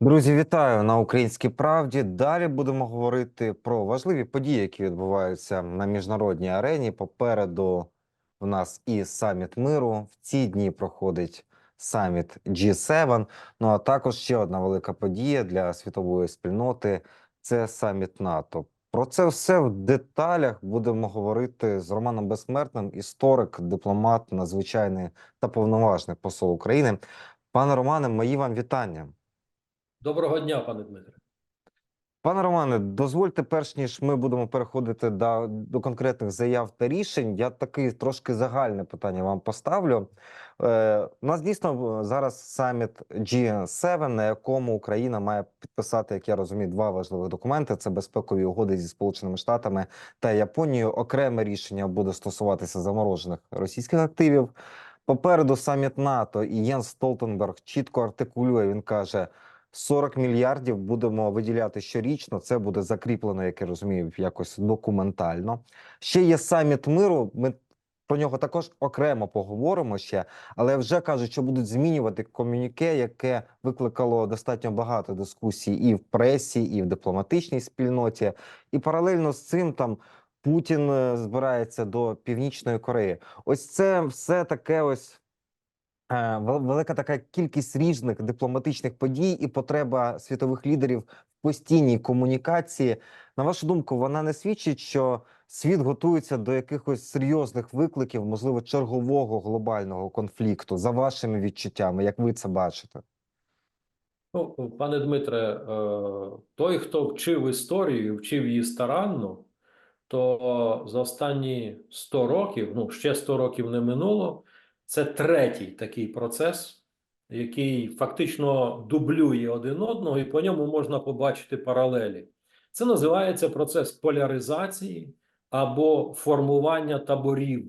Друзі, вітаю на Українській правді. Далі будемо говорити про важливі події, які відбуваються на міжнародній арені. Попереду в нас і саміт миру. В ці дні проходить саміт G7. Ну а також ще одна велика подія для світової спільноти це саміт НАТО. Про це все в деталях будемо говорити з Романом Безсмертним, історик, дипломат, надзвичайний та повноважний посол України. Пане Романе, мої вам вітання. Доброго дня, пане Дмитре. Пане Романе, дозвольте, перш ніж ми будемо переходити до, до конкретних заяв та рішень, я таке трошки загальне питання вам поставлю. Е, у нас дійсно зараз саміт G7, на якому Україна має підписати, як я розумію, два важливих документи: це безпекові угоди зі Сполученими Штатами та Японією. Окреме рішення буде стосуватися заморожених російських активів. Попереду саміт НАТО і Єнс Столтенберг чітко артикулює. Він каже. 40 мільярдів будемо виділяти щорічно. Це буде закріплено, як я розумію, якось документально. Ще є саміт миру. Ми про нього також окремо поговоримо ще, але вже кажуть, що будуть змінювати комюніке, яке викликало достатньо багато дискусій і в пресі, і в дипломатичній спільноті. І паралельно з цим там. Путін е, збирається до Північної Кореї. Ось це все таке ось велика така кількість різних дипломатичних подій і потреба світових лідерів в постійній комунікації. На вашу думку, вона не свідчить, що світ готується до якихось серйозних викликів, можливо, чергового глобального конфлікту, за вашими відчуттями, як ви це бачите? Ну, пане Дмитре, е, той, хто вчив історію, вчив її старанно, то за останні 100 років, ну ще 100 років не минуло, це третій такий процес, який фактично дублює один одного, і по ньому можна побачити паралелі. Це називається процес поляризації або формування таборів,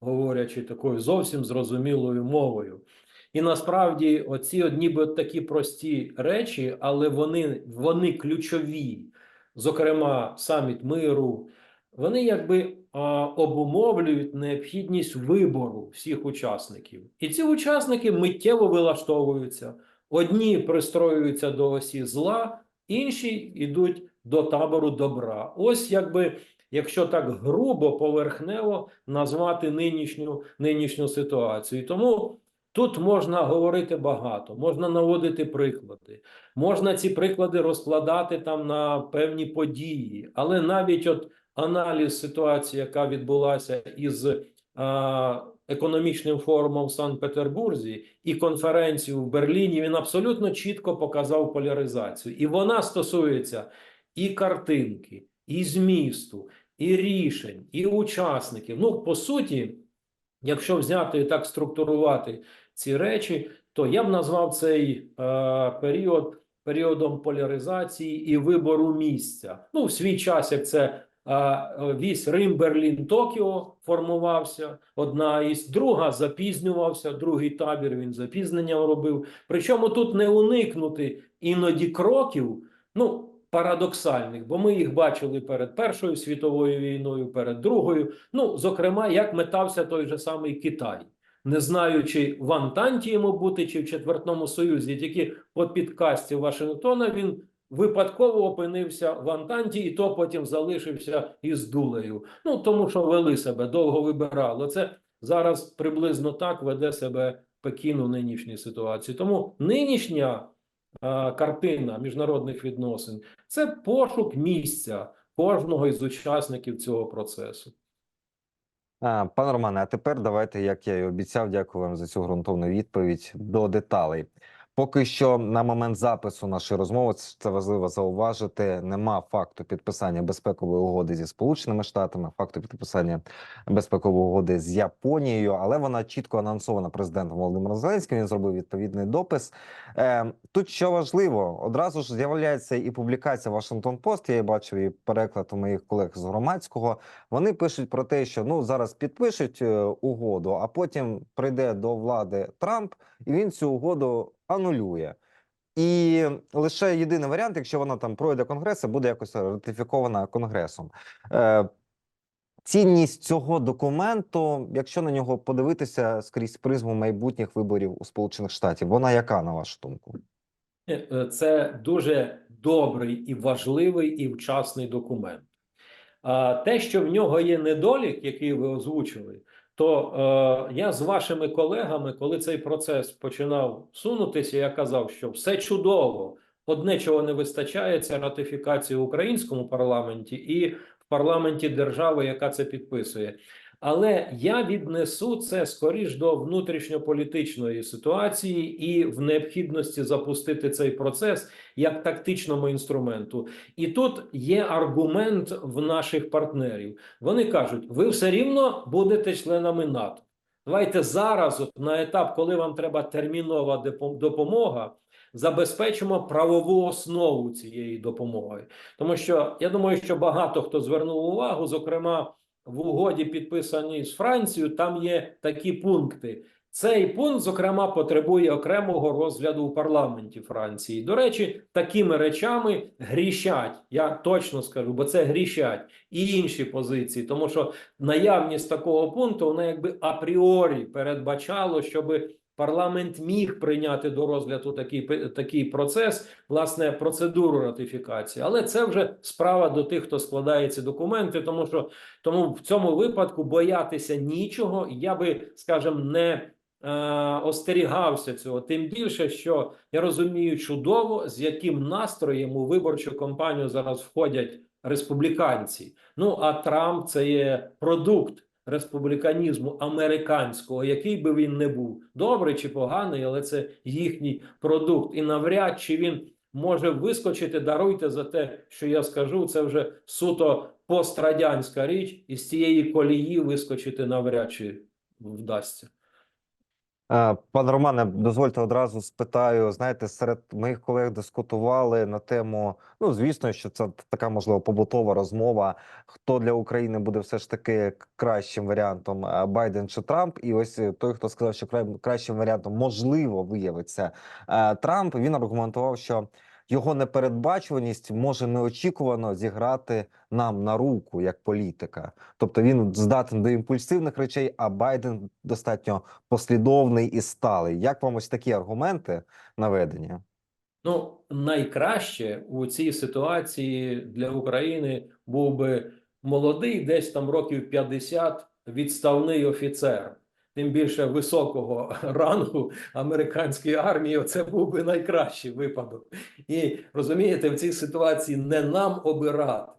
говорячи такою зовсім зрозумілою мовою. І насправді, оці от ніби такі прості речі, але вони, вони ключові, зокрема, саміт миру, вони якби обумовлюють необхідність вибору всіх учасників. І ці учасники миттєво вилаштовуються. Одні пристроюються до осі зла, інші йдуть до табору добра. Ось якби, якщо так грубо, поверхнево назвати нинішню, нинішню ситуацію. Тому Тут можна говорити багато, можна наводити приклади, можна ці приклади розкладати там на певні події, але навіть от аналіз ситуації, яка відбулася із економічним форумом в Санкт-Петербурзі і конференцію в Берліні, він абсолютно чітко показав поляризацію, і вона стосується і картинки, і змісту, і рішень, і учасників. Ну, по суті. Якщо взяти і так структурувати ці речі, то я б назвав цей е, період періодом поляризації і вибору місця. Ну, в свій час, як це вісь Рим, Берлін, Токіо формувався. Одна із друга запізнювався, другий табір він запізнення робив. Причому тут не уникнути іноді кроків. Ну, Парадоксальних, бо ми їх бачили перед Першою світовою війною, перед Другою. Ну, зокрема, як метався той же самий Китай, не знаю, чи в Антанті йому бути, чи в Четвертному Союзі, тільки по підкасті Вашингтона він випадково опинився в Антанті, і то потім залишився із дулею. Ну тому що вели себе, довго вибирали. Це зараз приблизно так веде себе Пекін у нинішній ситуації. Тому нинішня а, картина міжнародних відносин це пошук місця кожного із учасників цього процесу. Пане Романе, а тепер давайте, як я і обіцяв, дякую вам за цю ґрунтовну відповідь до деталей. Поки що на момент запису нашої розмови це важливо зауважити. Нема факту підписання безпекової угоди зі Сполученими Штатами, факту підписання безпекової угоди з Японією, але вона чітко анонсована президентом Володимиром Зеленським. Він зробив відповідний допис. Е, Тут що важливо, одразу ж з'являється і публікація Вашингтон Пост. Я її бачив і переклад у моїх колег з громадського. Вони пишуть про те, що ну зараз підпишуть е, угоду, а потім прийде до влади Трамп, і він цю угоду анулює. І лише єдиний варіант, якщо вона там пройде конгрес, буде якось ратифікована конгресом. Е, Цінність цього документу, якщо на нього подивитися скрізь призму майбутніх виборів у Сполучених Штатів, вона яка на вашу думку? Е, Це дуже добрий і важливий і вчасний документ. А те, що в нього є недолік, який ви озвучили, то е, я з вашими колегами, коли цей процес починав сунутися, я казав, що все чудово. Одне, чого не вистачає, це ратифікація в українському парламенті і в парламенті держави, яка це підписує. Але я віднесу це скоріш до внутрішньополітичної ситуації і в необхідності запустити цей процес як тактичному інструменту. І тут є аргумент в наших партнерів. Вони кажуть: ви все рівно будете членами НАТО. Давайте зараз, на етап, коли вам треба термінова допомога, забезпечимо правову основу цієї допомоги. Тому що я думаю, що багато хто звернув увагу, зокрема в угоді, підписаній з Францією, там є такі пункти. Цей пункт, зокрема, потребує окремого розгляду у парламенті Франції. До речі, такими речами грішать. Я точно скажу, бо це грішать і інші позиції, тому що наявність такого пункту вона якби апріорі передбачало, щоб парламент міг прийняти до розгляду такий такий процес, власне, процедуру ратифікації. Але це вже справа до тих, хто складає ці документи, тому що тому в цьому випадку боятися нічого. Я би, скажімо, не е, остерігався цього. Тим більше, що я розумію чудово, з яким настроєм у виборчу кампанію зараз входять республіканці. Ну а Трамп це є продукт республіканізму американського, який би він не був, добрий чи поганий, але це їхній продукт. І навряд чи він може вискочити. Даруйте за те, що я скажу. Це вже суто пострадянська річ, і з цієї колії вискочити навряд чи вдасться. Е, Пане Романе, дозвольте одразу спитаю. Знаєте, серед моїх колег дискутували на тему. Ну, звісно, що це така можливо побутова розмова. Хто для України буде все ж таки кращим варіантом е, Байден чи Трамп? І ось е, той, хто сказав, що кращим варіантом можливо виявиться Трамп. Він аргументував, що його непередбачуваність може неочікувано зіграти нам на руку як політика. Тобто він здатен до імпульсивних речей, а Байден достатньо послідовний і сталий. Як вам ось такі аргументи наведені? Ну, найкраще у цій ситуації для України був би молодий, десь там років 50, відставний офіцер. Тим більше високого рангу американської армії, це був би найкращий випадок. І розумієте, в цій ситуації не нам обирати.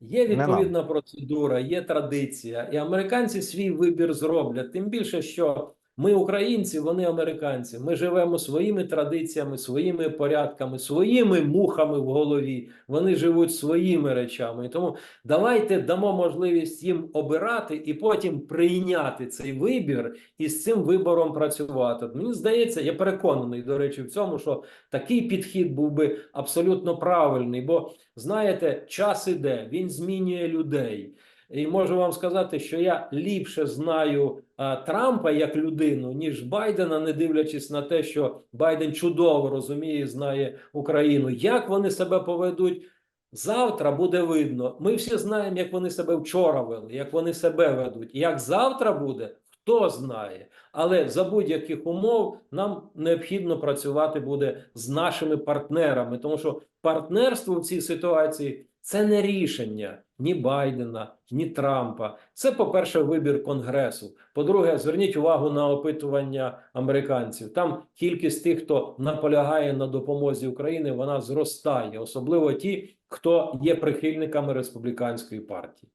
Є відповідна процедура, є традиція, і американці свій вибір зроблять. Тим більше, що ми, українці, вони американці. Ми живемо своїми традиціями, своїми порядками, своїми мухами в голові. Вони живуть своїми речами. Тому давайте дамо можливість їм обирати і потім прийняти цей вибір і з цим вибором працювати. Мені здається, я переконаний, до речі, в цьому, що такий підхід був би абсолютно правильний. Бо знаєте, час іде, він змінює людей. І можу вам сказати, що я ліпше знаю а, Трампа як людину, ніж Байдена, не дивлячись на те, що Байден чудово розуміє знає Україну. Як вони себе поведуть завтра, буде видно. Ми всі знаємо, як вони себе вчора вели, як вони себе ведуть. Як завтра буде, хто знає. Але за будь-яких умов нам необхідно працювати буде з нашими партнерами, тому що партнерство в цій ситуації це не рішення ні Байдена, ні Трампа. Це, по-перше, вибір Конгресу. По-друге, зверніть увагу на опитування американців. Там кількість тих, хто наполягає на допомозі Україні, вона зростає, особливо ті, хто є прихильниками республіканської партії.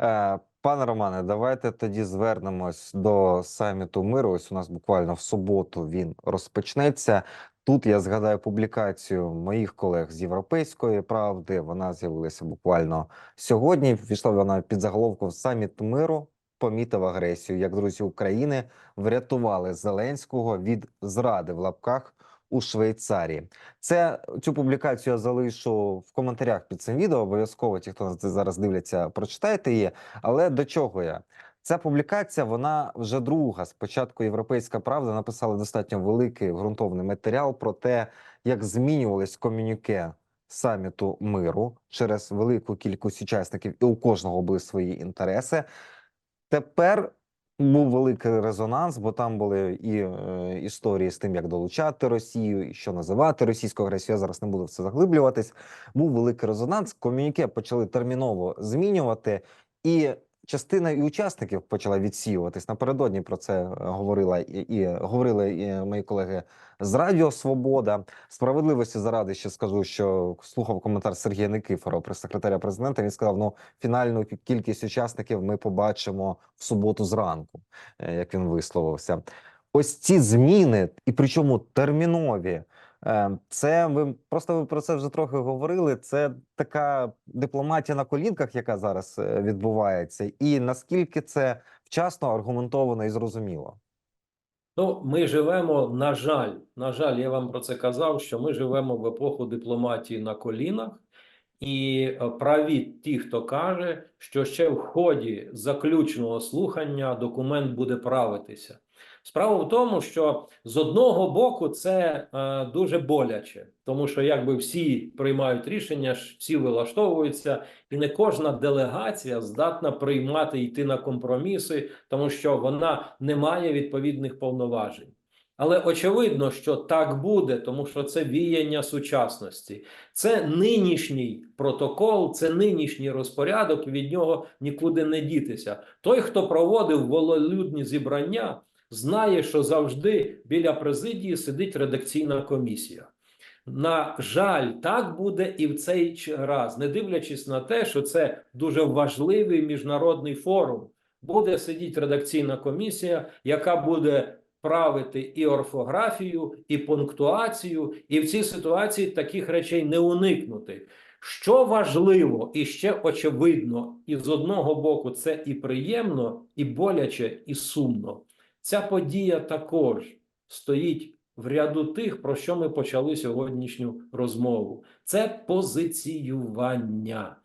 Е, Пане Романе, давайте тоді звернемось до саміту миру. Ось у нас буквально в суботу він розпочнеться. Тут я згадаю публікацію моїх колег з Європейської правди. Вона з'явилася буквально сьогодні. Війшла вона під заголовком Саміт миру помітив агресію. Як друзі України врятували Зеленського від зради в лапках у Швейцарії. Це цю публікацію я залишу в коментарях під цим відео. Обов'язково ті, хто нас зараз дивляться, прочитайте її. Але до чого я? Ця публікація, вона вже друга. Спочатку Європейська Правда написала достатньо великий ґрунтовний матеріал про те, як змінювались комюніке саміту миру через велику кількість учасників, і у кожного були свої інтереси. Тепер Був великий резонанс, бо там були і е, історії з тим, як долучати Росію, і що називати російською агресією. Я зараз не буду в це заглиблюватись. Був великий резонанс. Ком'юніке почали терміново змінювати, і частина і учасників почала відсіюватись. Напередодні про це е, говорила і, і говорили і мої колеги з Радіо Свобода. Справедливості заради ще скажу, що слухав коментар Сергія Никифорова, прес-секретаря президента. Він сказав: ну фінальну кількість учасників ми побачимо в суботу зранку, е, як він висловився. Ось ці зміни, і причому термінові. Е, Це ви просто ви про це вже трохи говорили. Це така дипломатія на колінках, яка зараз е, відбувається, і наскільки це вчасно аргументовано і зрозуміло. Ну, ми живемо, на жаль, на жаль, я вам про це казав, що ми живемо в епоху дипломатії на колінах, і е, праві ті, хто каже, що ще в ході заключного слухання документ буде правитися. Справа в тому, що з одного боку це е, дуже боляче, тому що якби всі приймають рішення, всі вилаштовуються, і не кожна делегація здатна приймати йти на компроміси, тому що вона не має відповідних повноважень. Але очевидно, що так буде, тому що це віяння сучасності. Це нинішній протокол, це нинішній розпорядок, від нього нікуди не дітися. Той, хто проводив вололюдні зібрання, знає, що завжди біля президії сидить редакційна комісія. На жаль, так буде і в цей раз, не дивлячись на те, що це дуже важливий міжнародний форум. Буде сидіти редакційна комісія, яка буде правити і орфографію, і пунктуацію, і в цій ситуації таких речей не уникнути. Що важливо і ще очевидно, і з одного боку це і приємно, і боляче, і сумно. Ця подія також стоїть в ряду тих, про що ми почали сьогоднішню розмову. Це позиціювання.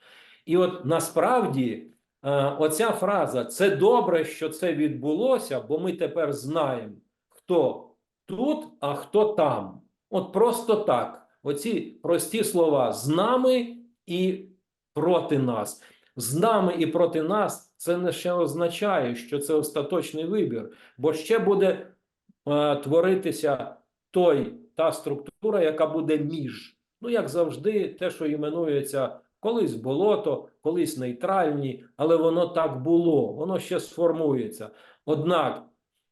І от насправді е, оця фраза це добре, що це відбулося, бо ми тепер знаємо, хто тут, а хто там. От просто так. Оці прості слова з нами і проти нас. З нами і проти нас це не ще означає, що це остаточний вибір, бо ще буде е, творитися той та структура, яка буде між. Ну, як завжди, те, що іменується колись болото, колись нейтральні, але воно так було, воно ще сформується. Однак,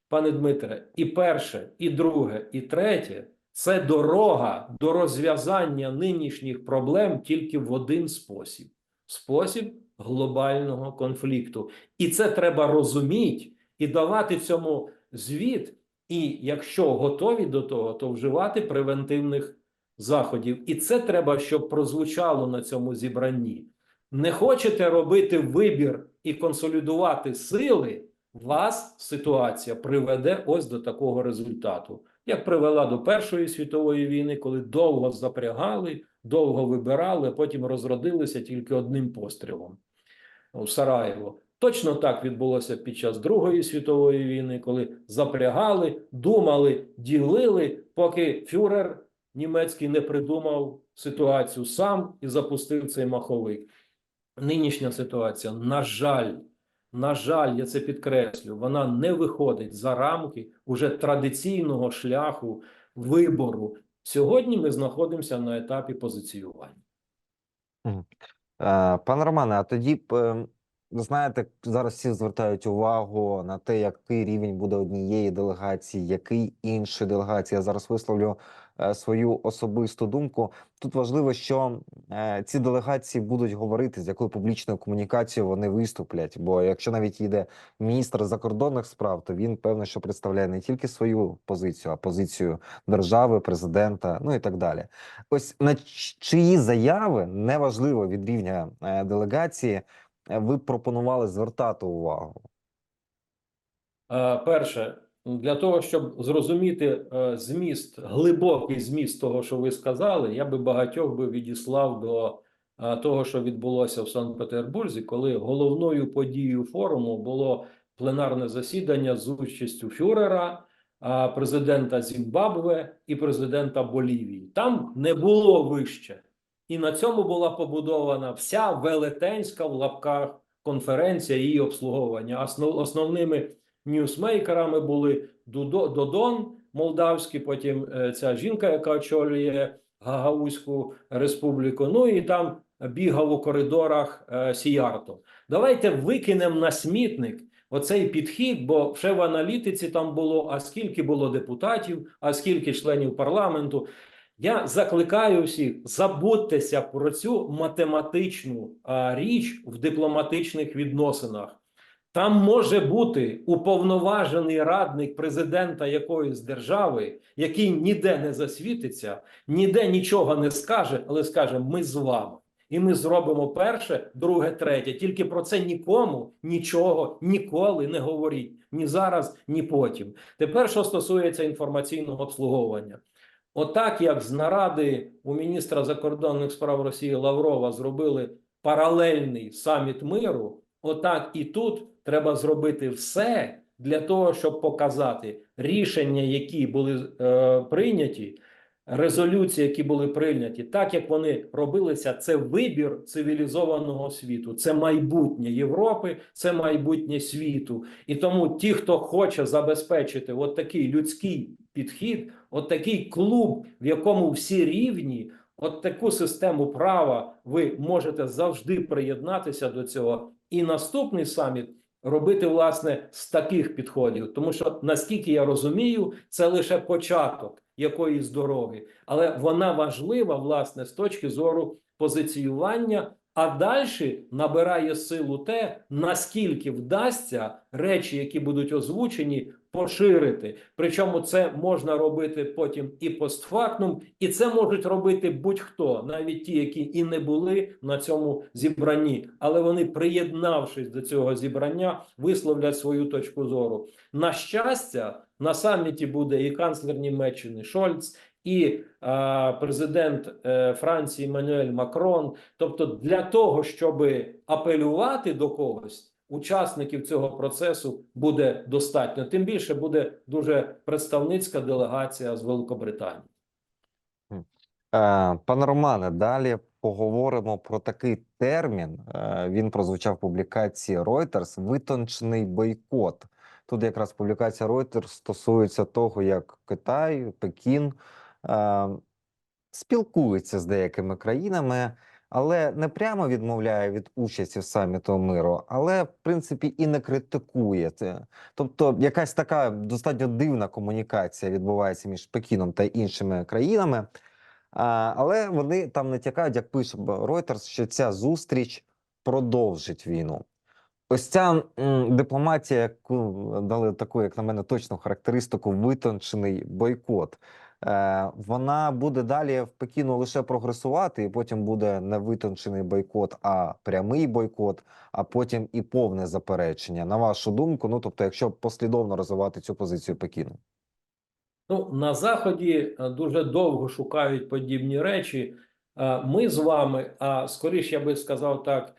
пане Дмитре, і перше, і друге, і третє це дорога до розв'язання нинішніх проблем тільки в один спосіб: спосіб глобального конфлікту. І це треба розуміти і давати цьому звіт. І якщо готові до того, то вживати превентивних заходів. І це треба, щоб прозвучало на цьому зібранні. Не хочете робити вибір і консолідувати сили, вас ситуація приведе ось до такого результату, як привела до Першої світової війни, коли довго запрягали, довго вибирали, а потім розродилися тільки одним пострілом у Сараєво. Точно так відбулося під час Другої світової війни, коли запрягали, думали, ділили, поки фюрер німецький не придумав ситуацію сам і запустив цей маховик. Нинішня ситуація, на жаль, на жаль, я це підкреслю, вона не виходить за рамки уже традиційного шляху вибору. Сьогодні ми знаходимося на етапі позиціювання. Е, Пане Романе, а тоді е, ви знаєте, зараз всі звертають увагу на те, який рівень буде однієї делегації, який іншої делегації. Я зараз висловлю свою особисту думку. Тут важливо, що е, ці делегації будуть говорити, з якою публічною комунікацією вони виступлять. Бо якщо навіть їде міністр закордонних справ, то він певно, що представляє не тільки свою позицію, а позицію держави, президента, ну і так далі. Ось на чиї заяви неважливо від рівня е, делегації, е, ви пропонували звертати увагу. Е, Перше, для того, щоб зрозуміти е, зміст, глибокий зміст того, що ви сказали, я би багатьох би відіслав до е, того, що відбулося в Санкт-Петербурзі, коли головною подією форуму було пленарне засідання з участю фюрера, президента Зімбабве і президента Болівії. Там не було вище. І на цьому була побудована вся велетенська в лапках конференція її обслуговування. Основ, основними ньюсмейкерами були Додон молдавський, потім е, ця жінка, яка очолює Гагаузьку республіку. Ну і там бігав у коридорах е, Сіярто. Давайте викинемо на смітник оцей підхід, бо ще в аналітиці там було, а скільки було депутатів, а скільки членів парламенту. Я закликаю всіх забудьтеся про цю математичну річ в дипломатичних відносинах. Там може бути уповноважений радник президента якоїсь держави, який ніде не засвітиться, ніде нічого не скаже, але скаже: ми з вами. І ми зробимо перше, друге, третє. Тільки про це нікому нічого ніколи не говоріть ні зараз, ні потім. Тепер, що стосується інформаційного обслуговування, отак як з наради у міністра закордонних справ Росії Лаврова зробили паралельний саміт миру, отак і тут треба зробити все для того, щоб показати рішення, які були е, прийняті резолюції, які були прийняті, так як вони робилися, це вибір цивілізованого світу, це майбутнє Європи, це майбутнє світу. І тому ті, хто хоче забезпечити от такий людський підхід, от такий клуб, в якому всі рівні, от таку систему права, ви можете завжди приєднатися до цього. І наступний саміт робити власне з таких підходів, тому що наскільки я розумію, це лише початок якоїсь дороги, але вона важлива власне з точки зору позиціювання. А далі набирає силу те, наскільки вдасться речі, які будуть озвучені, поширити. Причому це можна робити потім і постфактум, і це можуть робити будь-хто, навіть ті, які і не були на цьому зібранні, але вони, приєднавшись до цього зібрання, висловлять свою точку зору. На щастя, на саміті буде і канцлер Німеччини Шольц, і а, президент е, Франції Еммануель Макрон. Тобто, для того, щоб апелювати до когось, учасників цього процесу буде достатньо. Тим більше буде дуже представницька делегація з Великобританії. Е, Пане Романе, далі поговоримо про такий термін. Е, Він прозвучав в публікації Reuters витончений бойкот. Тут якраз публікація Reuters стосується того, як Китай, Пекін е, спілкується з деякими країнами, але не прямо відмовляє від участі в саміту миру, але в принципі і не критикує. Тобто, якась така достатньо дивна комунікація відбувається між Пекіном та іншими країнами. Але вони там натякають, як пише Reuters, що ця зустріч продовжить війну. Ось ця дипломатія, яку дали таку, як на мене, точну характеристику, витончений бойкот. Е, вона буде далі в Пекіну лише прогресувати, і потім буде не витончений бойкот, а прямий бойкот, а потім і повне заперечення. На вашу думку, ну тобто, якщо послідовно розвивати цю позицію Пекіну. Ну, на Заході е, дуже довго шукають подібні речі. Е, Ми з вами, а скоріш я би сказав так,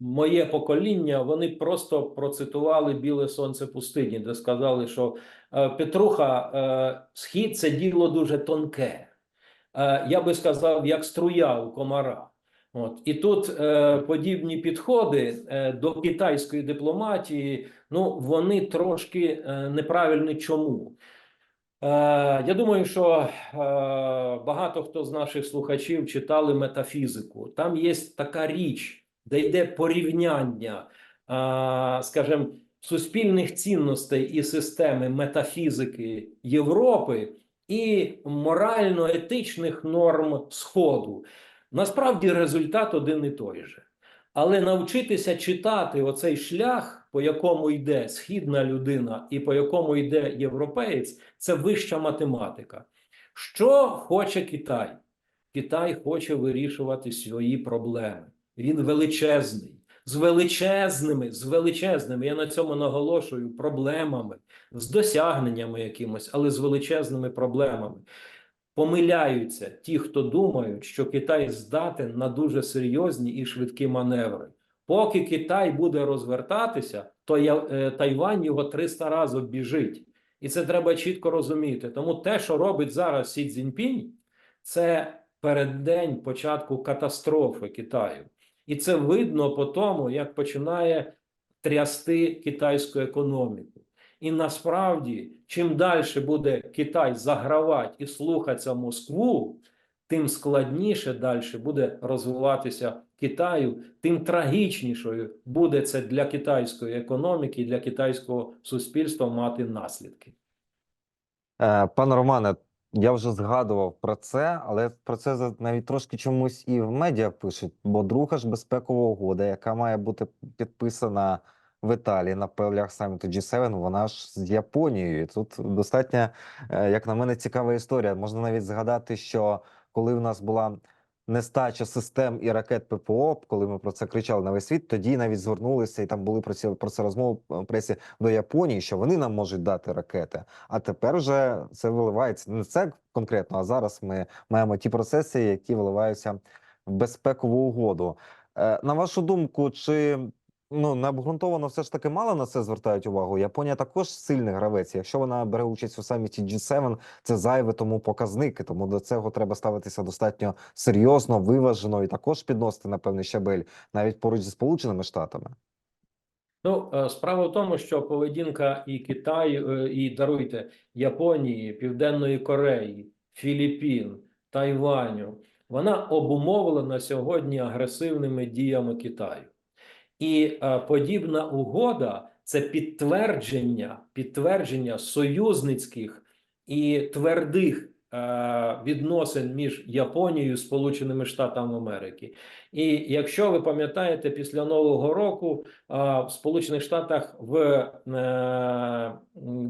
моє покоління, вони просто процитували Біле сонце пустині, де сказали, що е, Петруха, е, схід це діло дуже тонке. Е, Я би сказав, як струя у комара. От і тут е, подібні підходи е, до китайської дипломатії, ну вони трошки е, неправильні. Чому? Е, я думаю, що е, багато хто з наших слухачів читали метафізику. Там є така річ, де йде порівняння, е, скажімо, суспільних цінностей і системи метафізики Європи і морально-етичних норм Сходу. Насправді результат один і той же. Але навчитися читати оцей шлях, по якому йде східна людина і по якому йде європеєць, це вища математика. Що хоче Китай? Китай хоче вирішувати свої проблеми. Він величезний, з величезними, з величезними, я на цьому наголошую, проблемами, з досягненнями якимось, але з величезними проблемами. Помиляються ті, хто думають, що Китай здатен на дуже серйозні і швидкі маневри. Поки Китай буде розвертатися, то е, Тайвань його 300 разів обіжить. І це треба чітко розуміти. Тому те, що робить зараз Сі Цзіньпінь, це переддень початку катастрофи Китаю. І це видно по тому, як починає трясти китайську економіку. І насправді, чим далі буде Китай загравати і слухатися Москву, тим складніше далі буде розвиватися Китаю, тим трагічнішою буде це для китайської економіки і для китайського суспільства мати наслідки. Е, Пане Романе, я вже згадував про це, але про це навіть трошки чомусь і в медіа пишуть, бо друга ж безпекова угода, яка має бути підписана в Італії на полях саміту G7, вона ж з Японією. Тут достатньо, е, як на мене, цікава історія. Можна навіть згадати, що коли в нас була нестача систем і ракет ППО, коли ми про це кричали на весь світ, тоді навіть звернулися, і там були про це, про це розмови в пресі до Японії, що вони нам можуть дати ракети. А тепер вже це виливається не це конкретно. А зараз ми маємо ті процеси, які виливаються в безпекову угоду. Е, На вашу думку, чи ну необґрунтовано все ж таки мало на це звертають увагу? Японія також сильний гравець. Якщо вона бере участь у саміті G7, це зайве тому показники. Тому до цього треба ставитися достатньо серйозно, виважено і також підносити на певний щабель навіть поруч зі Сполученими Штатами. Ну, е, справа в тому, що поведінка і Китаю, е, і даруйте Японії, Південної Кореї, Філіппін, Тайваню, вона обумовлена сьогодні агресивними діями Китаю. І е, подібна угода це підтвердження, підтвердження союзницьких і твердих е, відносин між Японією і Сполученими Штатами Америки. І якщо ви пам'ятаєте, після Нового року а, в Сполучених Штатах в е,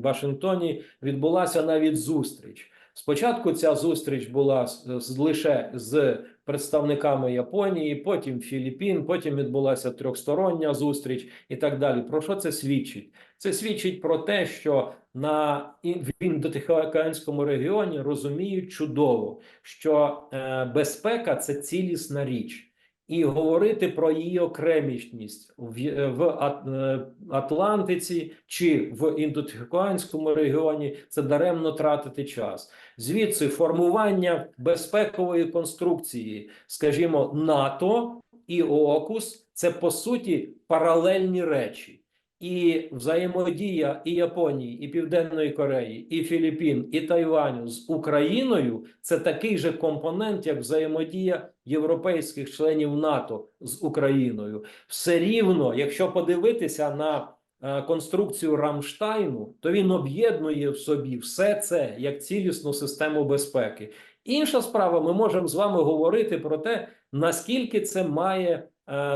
Вашингтоні відбулася навіть зустріч. Спочатку ця зустріч була з, з- лише з представниками Японії, потім Філіппін, потім відбулася трьохстороння зустріч і так далі. Про що це свідчить? Це свідчить про те, що на в індотихоокеанському регіоні розуміють чудово, що е, безпека це цілісна річ. І говорити про її окремішність в, в е, Атлантиці чи в індотихоанському регіоні це даремно тратити час. Звідси формування безпекової конструкції, скажімо, НАТО і ОКУС це по суті паралельні речі. І взаємодія і Японії, і Південної Кореї, і Філіппін, і Тайваню з Україною це такий же компонент, як взаємодія європейських членів НАТО з Україною. Все рівно, якщо подивитися на е, конструкцію Рамштайну, то він об'єднує в собі все це як цілісну систему безпеки. Інша справа, ми можемо з вами говорити про те, наскільки це має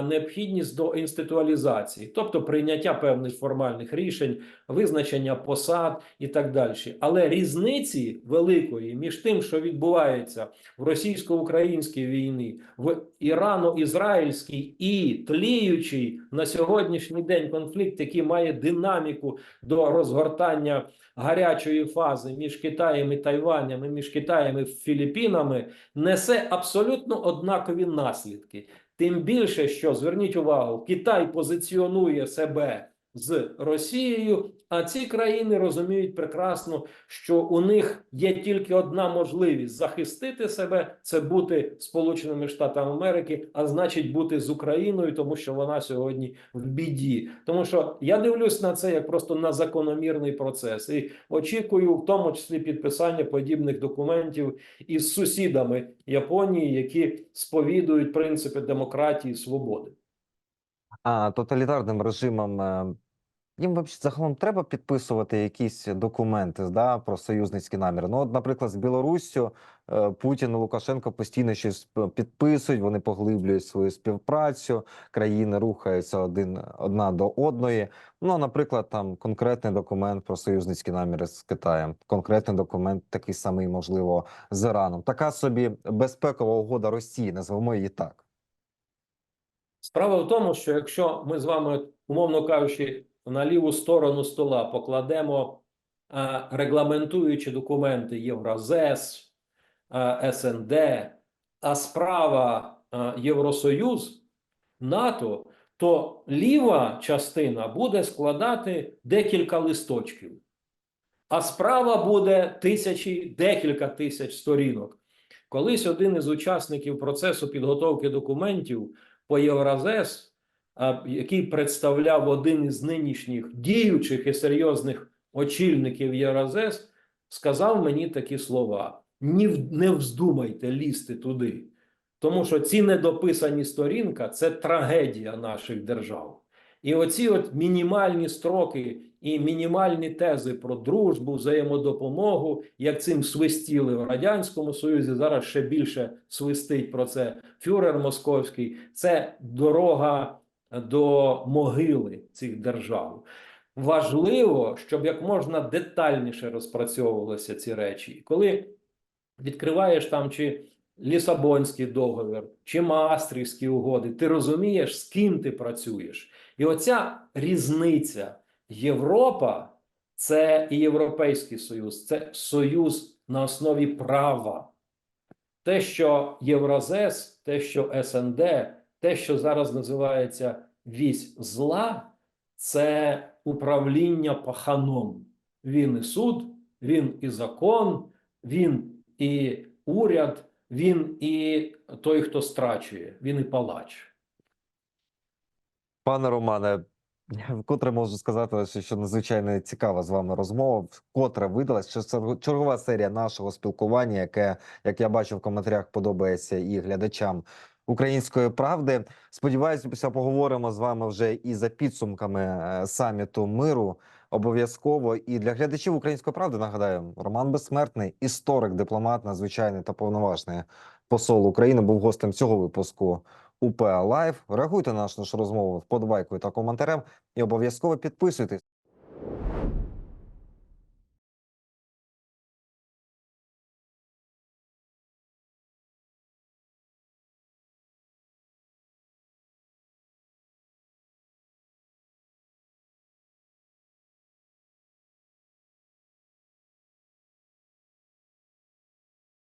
необхідність до інституалізації, тобто прийняття певних формальних рішень, визначення посад і так далі. Але різниці великої між тим, що відбувається в російсько-українській війні, в ірано-ізраїльській і тліючий на сьогоднішній день конфлікт, який має динаміку до розгортання гарячої фази між Китаєм і Тайванем, і між Китаєм і Філіппінами, несе абсолютно однакові наслідки. Тим більше, що зверніть увагу, Китай позиціонує себе з Росією, а ці країни розуміють прекрасно, що у них є тільки одна можливість захистити себе це бути Сполученими Штатами Америки, а значить бути з Україною, тому що вона сьогодні в біді. Тому що я дивлюсь на це як просто на закономірний процес і очікую, в тому числі підписання подібних документів із сусідами Японії, які сповідують принципи демократії і свободи. А тоталітарним режимам е, їм взагалі загалом треба підписувати якісь документи да, про союзницькі наміри. Ну, от, наприклад, з Білоруссю е, Путін і Лукашенко постійно щось підписують, вони поглиблюють свою співпрацю, країни рухаються один одна до одної. Ну, наприклад, там конкретний документ про союзницькі наміри з Китаєм, конкретний документ, такий самий, можливо, з Іраном. Така собі безпекова угода Росії, назвемо її так. Справа в тому, що якщо ми з вами, умовно кажучи, на ліву сторону стола покладемо регламентуючі документи Євразес, СНД, а справа Євросоюз, НАТО, то ліва частина буде складати декілька листочків, а справа буде тисячі, декілька тисяч сторінок. Колись один із учасників процесу підготовки документів по Євразес який представляв один із нинішніх діючих і серйозних очільників ЄРЗС, сказав мені такі слова: «Ні не вздумайте лізти туди. Тому що ці недописані сторінка це трагедія наших держав. І оці от мінімальні строки і мінімальні тези про дружбу, взаємодопомогу, як цим свистіли в Радянському Союзі, зараз ще більше свистить про це фюрер московський. Це дорога до могили цих держав. Важливо, щоб як можна детальніше розпрацьовувалися ці речі. І Коли відкриваєш там чи Лісабонський договір, чи Маастрівські угоди, ти розумієш, з ким ти працюєш. І оця різниця Європа це і Європейський Союз, це союз на основі права. Те, що Євразес, те, що СНД, те, що зараз називається вісь зла, це управління паханом. Він і суд, він і закон, він і уряд, він і той, хто страчує, він і палач. Пане Романе, вкотре можу сказати, що надзвичайно цікава з вами розмова. Вкотре видалась, що це чергова серія нашого спілкування, яке, як я бачу в коментарях, подобається і глядачам української правди. Сподіваюся, поговоримо з вами вже і за підсумками е, саміту миру. Обов'язково і для глядачів української правди нагадаю, Роман Безсмертний, історик, дипломат, надзвичайний та повноважний посол України, був гостем цього випуску УПА Лайв. Реагуйте на нашу розмову вподобайкою та коментарем і обов'язково підписуйтесь.